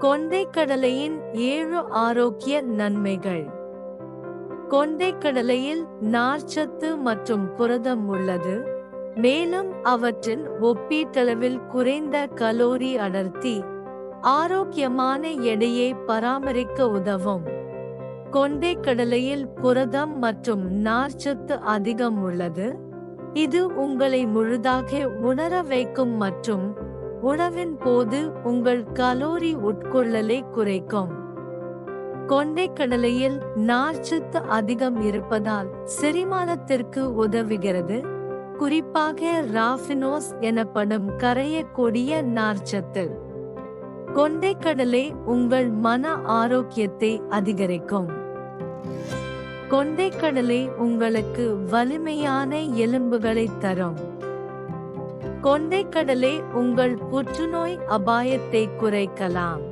கொண்டைக்கடலையின் ஏழு ஆரோக்கிய நன்மைகள். கொண்டைக்கடலையில் நார்ச்சத்து மற்றும் புரதம் உள்ளது. மேலும் அவற்றின் ஒப்பீட்டளவில் குறைந்த கலோரி அடர்த்தி ஆரோக்கியமான எடையை பராமரிக்க உதவும். கொண்டைக்கடலையில் புரதம் மற்றும் நார்ச்சத்து அதிகம் உள்ளது. இது உங்களை முழுதாக உணர வைக்கும் மற்றும் உணவின் போது உங்கள் கலோரி உட்கொள்ளலை குறைக்கும். கொண்டைக்கடலையில் நார்ச்சத்து அதிகம் இருப்பதால் செரிமானத்திற்கு உதவுகிறது. குறிப்பாக ராஃபினோஸ் எனப்படும் கரையக்கூடிய நார்ச்சத்து. கொண்டைக்கடலை உங்கள் மன ஆரோக்கியத்தை அதிகரிக்கும். கொண்டைக்கடலை உங்களுக்கு வலிமையான எலும்புகளை தரும். கொண்டைக்கடலே உங்கள் புற்றுநோய் அபாயத்தை குறைக்கலாம்.